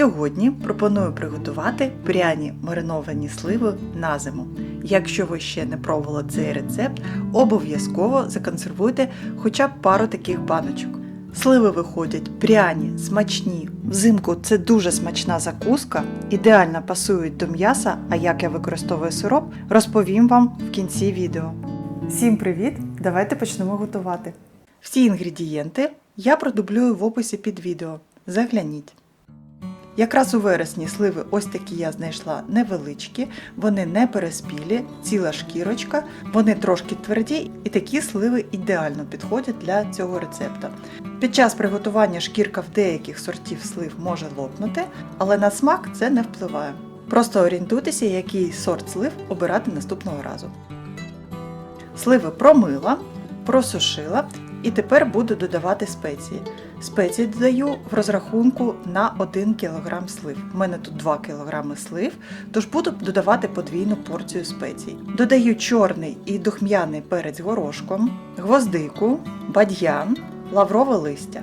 Сьогодні пропоную приготувати пряні мариновані сливи на зиму. Якщо ви ще не пробували цей рецепт, обов'язково законсервуйте хоча б пару таких баночок. Сливи виходять пряні, смачні. Взимку це дуже смачна закуска, ідеально пасують до м'яса, а як я використовую сироп, розповім вам в кінці відео. Всім привіт! Давайте почнемо готувати. Всі інгредієнти я продублюю в описі під відео. Загляніть. Якраз у вересні сливи ось такі я знайшла невеличкі, вони не переспілі, ціла шкірочка, вони трошки тверді і такі сливи ідеально підходять для цього рецепта. Під час приготування шкірка в деяких сортів слив може лопнути, але на смак це не впливає. Просто орієнтуйтеся, який сорт слив обирати наступного разу. Сливи промила, просушила і тепер буду додавати спеції. Спеції додаю в розрахунку на 1 кг слив. У мене тут 2 кг слив, тож буду додавати подвійну порцію спецій. Додаю чорний і духм'яний перець горошком, гвоздику, бадьян, лаврове листя.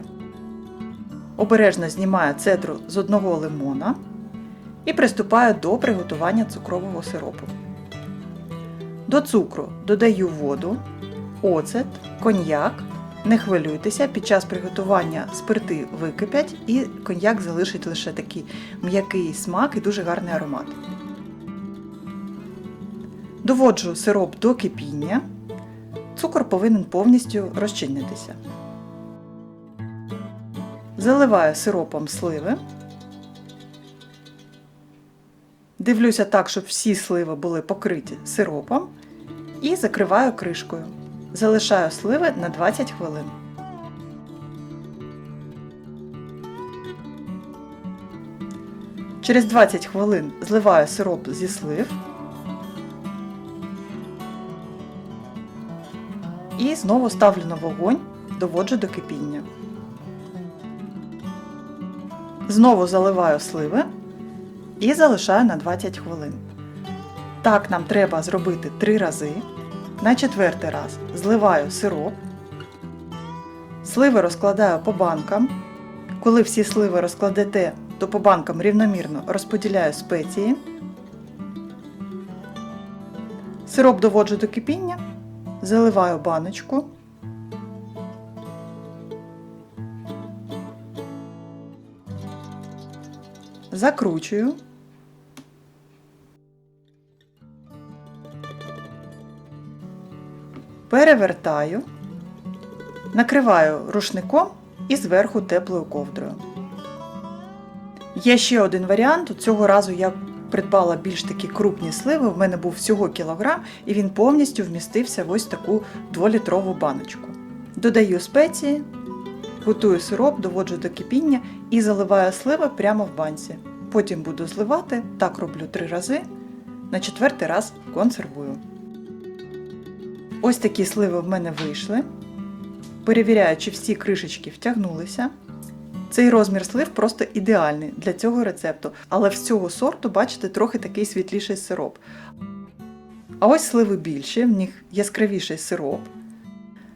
Обережно знімаю цедру з одного лимона і приступаю до приготування цукрового сиропу. До цукру додаю воду, оцет, коньяк. Не хвилюйтеся, під час приготування спирти википять і коньяк залишить лише такий м'який смак і дуже гарний аромат. Доводжу сироп до кипіння. Цукор повинен повністю розчинитися. Заливаю сиропом сливи. Дивлюся так, щоб всі сливи були покриті сиропом. І закриваю кришкою. Залишаю сливи на 20 хвилин. Через 20 хвилин зливаю сироп зі слив. І знову ставлю на вогонь, доводжу до кипіння. Знову заливаю сливи і залишаю на 20 хвилин. Так нам треба зробити 3 рази. На четвертий раз зливаю сироп. Сливи розкладаю по банкам. Коли всі сливи розкладете, то по банкам рівномірно розподіляю спеції. Сироп доводжу до кипіння, заливаю баночку. Закручую. Перевертаю, накриваю рушником і зверху теплою ковдрою. Є ще один варіант. Цього разу я придбала більш такі крупні сливи, в мене був всього кілограм, і він повністю вмістився в ось таку 2-літрову баночку. Додаю спеції, готую сироп, доводжу до кипіння і заливаю сливи прямо в банці. Потім буду зливати, так роблю три рази, на четвертий раз консервую. Ось такі сливи в мене вийшли. Перевіряю, чи всі кришечки втягнулися. Цей розмір слив просто ідеальний для цього рецепту, але з цього сорту, бачите, трохи такий світліший сироп. А ось сливи більші, в них яскравіший сироп.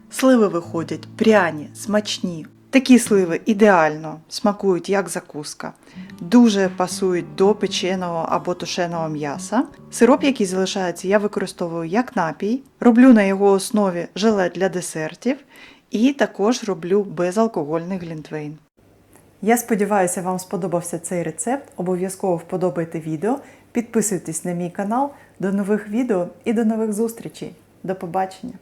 Сливи виходять пряні, смачні. Такі сливи ідеально смакують як закуска, дуже пасують до печеного або тушеного м'яса. Сироп, який залишається, я використовую як напій, роблю на його основі желе для десертів і також роблю безалкогольний глінтвейн. Я сподіваюся, вам сподобався цей рецепт. Обов'язково вподобайте відео, підписуйтесь на мій канал. До нових відео і до нових зустрічей. До побачення!